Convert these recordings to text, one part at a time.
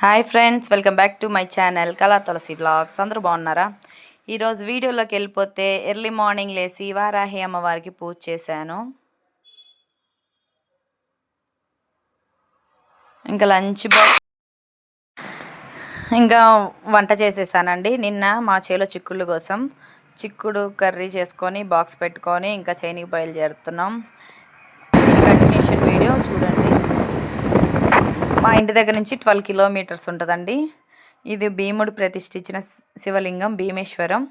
Hi friends welcome back to my channel Kala Tulasi vlogs అందరూ బాగున్నారా? ఈరోజు వీడియోలోకి వెళ్ళిపోతే ఎర్లీ మార్నింగ్ లేసి వారాహి అమ్మవారికి పూజ చేశాను. ఇంకా లంచ్ బాక్స్ ఇంకా వంట చేసేసానండి. నిన్న మా చేలో చిక్కుళ్ళు కోసం చిక్కుడు కర్రీ చేసుకొని బాక్స్ పెట్టుకొని ఇంకా చైనీకి బయలుదేరుతున్నాం. కంటిన్యూషన్ వీడియో చూడండి. మా ఇంటి దగ్గర నుంచి ట్వెల్వ్ కిలోమీటర్స్ ఉంటుందండి. ఇది భీముడు ప్రతిష్ఠించిన శివలింగం భీమేశ్వరం.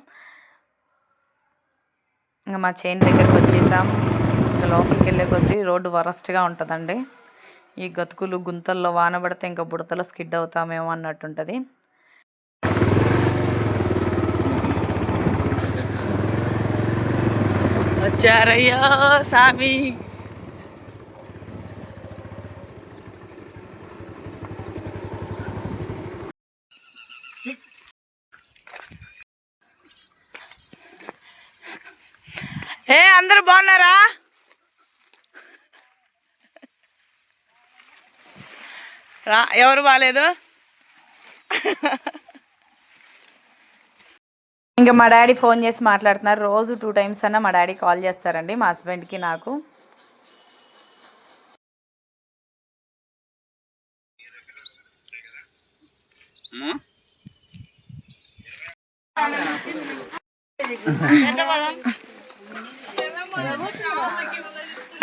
ఇంకా మా చైన్ దగ్గరకు వచ్చేసాం. ఇంకా లోపలికి వెళ్ళే కొద్దీ రోడ్డు వరస్ట్గా ఉంటుందండి. ఈ గతుకులు గుంతల్లో వాన పడితే ఇంకా బుడతలో స్కిడ్ అవుతామేమో అన్నట్టు ఉంటుంది వచ్చారయ్యా సామి ఏ అందరు బాగున్నారా? రా ఎవరు బాగాలేదు ఇంకా మా డాడీ ఫోన్ చేసి మాట్లాడుతున్నారు. రోజు టూ టైమ్స్ అన్న మా డాడీ కాల్ చేస్తారండి. మా హస్బెండ్కి నాకు.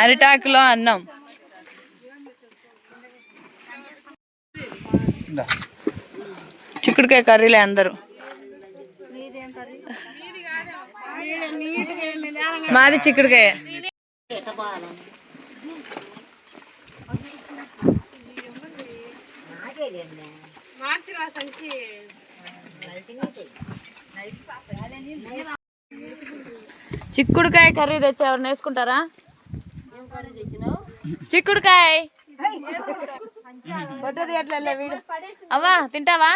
అరిటాకులో అన్నం. చిక్కుడుకాయ కర్రీలే అందరూ. మాది చిక్కుడుకాయ. చిక్కుడుకాయ కర్రీ తెచ్చా ఎవరు వేసుకుంటారా? చిక్కుడుకాయ. అవ్వా తింటావా?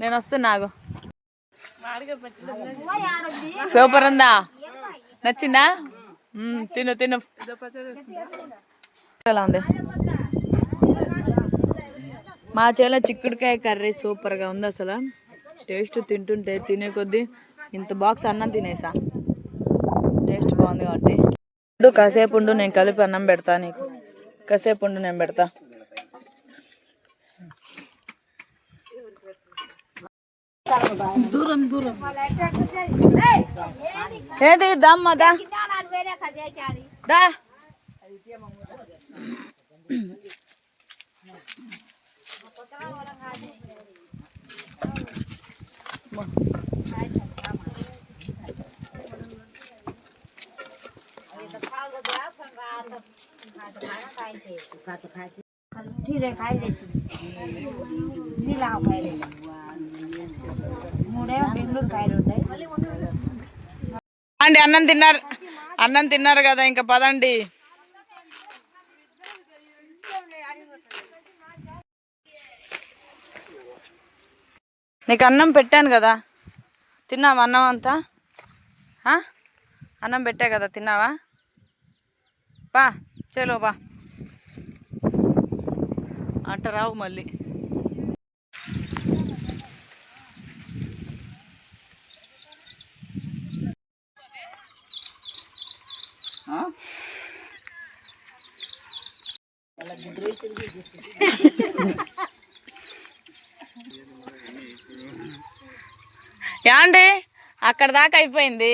నేను వస్తున్నాగు సూపర్ ఉందా? నచ్చిందా? తిను తిను. ఎలా ఉంది? మా చేలో చిక్కుడుకాయ కర్రీ సూపర్గా ఉంది అసలు. టేస్ట్ తింటుంటే తినే కొద్దీ ఇంత బాక్స్ అన్నం తినేసా. టేస్ట్ బాగుంది కాబట్టి. ఉండు, కాసేపు ఉండు నేను కలిపి అన్నం పెడతా నీకు. కాసేపు ఉండు నేను పెడతా. దూరం దూరం. ఏది దమ్మ దా. ठीक आहे काय द्यायची मी लाव काय मुड्या बेंगळूर काय रोड అండి అన్నం తిన్నారు అన్నం తిన్నారు కదా ఇంకా పదండి. నీకు అన్నం పెట్టాను కదా. తిన్నావా అన్నం అంతా? అన్నం పెట్టా కదా తిన్నావా? పా చలో బా. అట్ట రావు మళ్ళీ. అలా అక్కడ దాకా అయిపోయింది.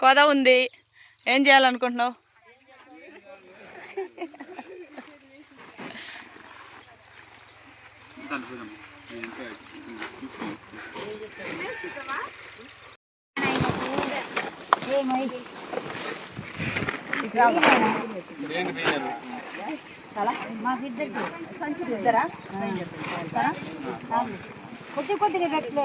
కొద ఉంది. ఏం చేయాలనుకుంటున్నావు? మాకిద్దరికి ఇద్దరా కొద్ది కొద్దిగా పెట్టలే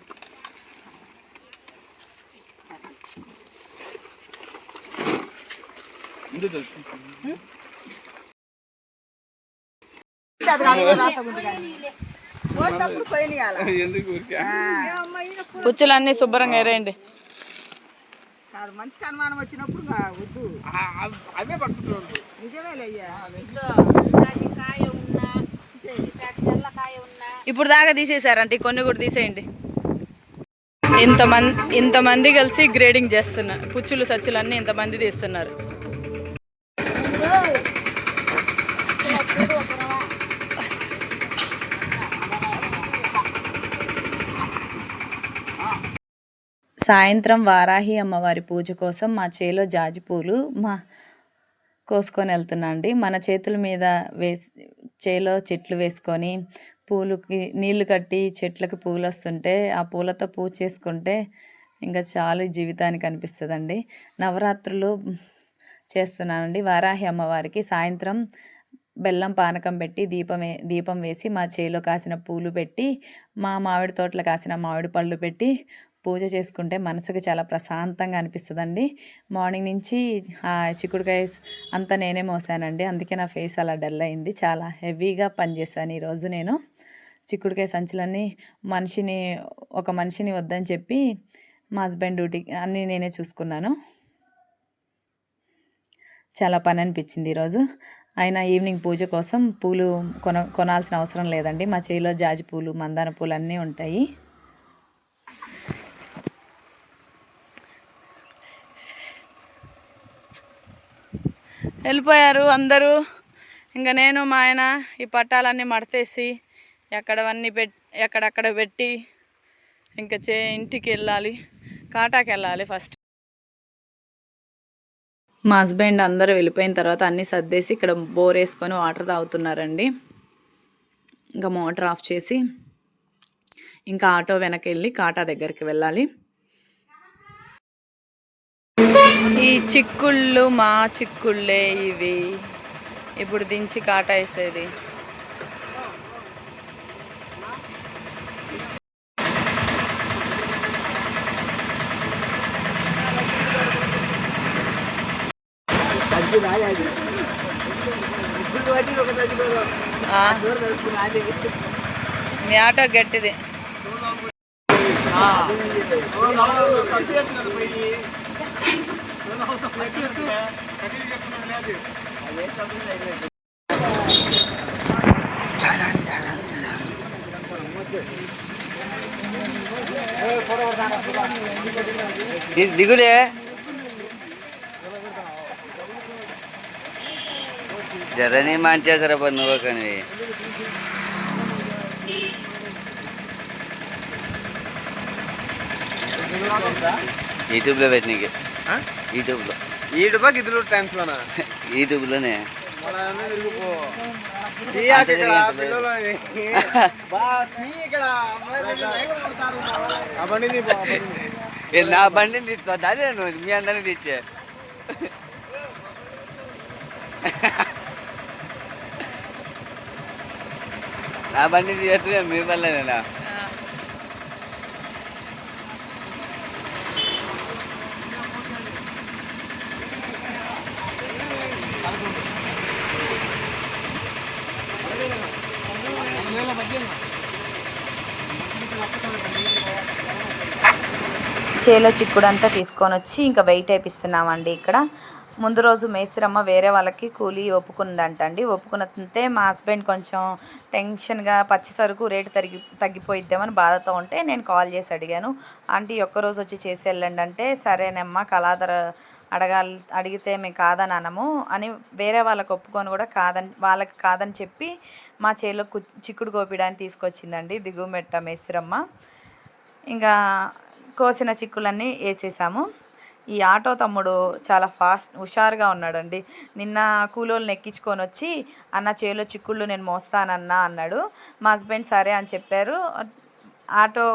పుచ్చులన్నీ శుభ్రంగా ఎరేయండి. కాదు మంచిగా అనుమానం వచ్చినప్పుడు వద్దు. అవే పట్టుకుంటారు నిజమేలే అయ్యా ఇప్పుడు దాకా తీసేశారంటే కొన్ని కూడా తీసేయండి. ఇంతమంది ఇంతమంది కలిసి గ్రేడింగ్ చేస్తున్నారు పుచ్చులు సచ్చులు అన్నీ ఇంతమంది తీస్తున్నారు. సాయంత్రం వారాహి అమ్మవారి పూజ కోసం మా చేలో జాజి పూలు మా కోసుకొని వెళ్తున్నాండి మన చేతుల మీద వేసి చేలో చెట్లు వేసుకొని పూలుకి నీళ్ళు కట్టి చెట్లకు పూలు వస్తుంటే ఆ పూలతో పూజ చేసుకుంటే ఇంకా చాలు జీవితానికి అనిపిస్తుందండి. నవరాత్రులు చేస్తున్నానండి. వారాహి అమ్మవారికి సాయంత్రం బెల్లం పానకం పెట్టి దీపం దీపం వేసి మా చేలో కాసిన పూలు పెట్టి మా మామిడి తోటలో కాసిన మామిడి పళ్ళు పెట్టి పూజ చేసుకుంటే మనసుకు చాలా ప్రశాంతంగా అనిపిస్తుందండి. మార్నింగ్ నుంచి చిక్కుడుకాయ అంతా నేనే మోసానండి. అందుకే నా ఫేస్ అలా డల్ అయింది. చాలా హెవీగా పనిచేశాను ఈరోజు నేను. చిక్కుడుకాయ సంచులన్నీ మనిషిని ఒక మనిషిని వద్దని చెప్పి మా హస్బెండ్ డ్యూటీ అన్నీ నేనే చూసుకున్నాను. చాలా పని అనిపించింది ఈరోజు. అయినా ఈవినింగ్ పూజ కోసం పూలు కొన కొనాల్సిన అవసరం లేదండి. మా చేలో జాజి పూలు మందార పూలు అన్నీ ఉంటాయి. వెళ్ళిపోయారు అందరూ. ఇంకా నేను మా ఆయన ఈ పట్టాలన్నీ మడతేసి ఎక్కడవన్నీ పెట్ ఎక్కడక్కడ పెట్టి ఇంకా చే ఇంటికి వెళ్ళాలి. కాటాకి వెళ్ళాలి ఫస్ట్. మా హస్బెండ్ అందరూ వెళ్ళిపోయిన తర్వాత అన్నీ సర్దేసి ఇక్కడ బోర్ వేసుకొని వాటర్ తాగుతున్నారండి. ఇంకా మోటార్ ఆఫ్ చేసి ఇంకా ఆటో వెనక వెళ్ళి కాటా దగ్గరికి వెళ్ళాలి. ఈ చిక్కుళ్ళు మా చిక్కుళ్ళే ఇవి. ఇప్పుడు దించి కాటా వేసేది. మీ ఆటో గట్టిది. దిగులే జరని మంచేసారా పని నువ్వు కానీ. యూట్యూబ్లో పెట్టినకి యూట్యూబ్లో ఈడుపా గిద్దులు టైమ్స్ లోనా యూట్యూబ్లోనే నా బండిని తీసుకోవద్దా నేను మీ అందరిని తెచ్చే. నా బండిని తీయట్లేదు మీ వల్లనేనా చేలో చిక్కుడు అంతా తీసుకొని వచ్చి ఇంకా వెయిట్ వేపిస్తున్నామండి ఇక్కడ. ముందు రోజు మేస్త్రమ్మ వేరే వాళ్ళకి కూలీ ఒప్పుకుందంట అండి ఒప్పుకున్నంటే మా హస్బెండ్ కొంచెం టెన్షన్గా పచ్చి సరుకు రేటు తగ్గి తగ్గిపోయిద్దామని బాధతో ఉంటే నేను కాల్ చేసి అడిగాను. ఆంటీ ఒక్కరోజు వచ్చి చేసి వెళ్ళండి అంటే సరేనమ్మా కళాధర అడగాలి అడిగితే మేము కాదని అనము అని వేరే వాళ్ళకి ఒప్పుకొని కూడా కాదని వాళ్ళకి కాదని చెప్పి మా చేలో కు చిక్కుడు గోపిడాన్ని తీసుకొచ్చిందండి. దిగుమెట్ట మేస్త్రమ్మ. ఇంకా కోసిన చిక్కులన్నీ వేసేసాము. ఈ ఆటో తమ్ముడు చాలా ఫాస్ట్ హుషారుగా ఉన్నాడండి. నిన్న కూలోళ్ళని ఎక్కించుకొని వచ్చి అన్న చేలో చిక్కుళ్ళు నేను మోస్తానన్నా అన్నాడు. మా హస్బెండ్ సరే అని చెప్పారు. ఆటో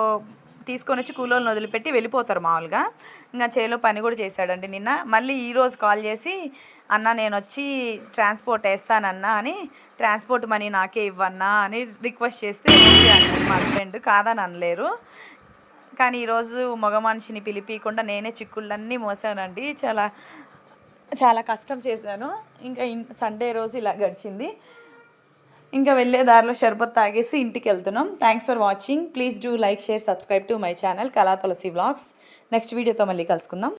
తీసుకొని వచ్చి కూలోళ్ళని వదిలిపెట్టి వెళ్ళిపోతారు మామూలుగా. ఇంకా చేలో పని కూడా చేశాడండి నిన్న. మళ్ళీ ఈరోజు కాల్ చేసి అన్న నేను వచ్చి ట్రాన్స్పోర్ట్ వేస్తానన్నా అని ట్రాన్స్పోర్ట్ మనీ నాకే ఇవ్వన్నా అని రిక్వెస్ట్ చేస్తే మా హస్బెండ్. కాదని అనలేరు. కానీ ఈరోజు మగ మనిషిని పిలిపియకుండా నేనే చిక్కుళ్ళన్నీ మోసానండి. చాలా చాలా కష్టం చేశాను. ఇంకా ఇన్- సండే రోజు ఇలా గడిచింది. ఇంకా వెళ్ళే దారిలో షర్బత్ తాగేసి ఇంటికి వెళ్తున్నాం. Thanks for watching please do like share subscribe to my channel Kala Tulasi vlogs next వీడియోతో మళ్ళీ కలుసుకుందాం.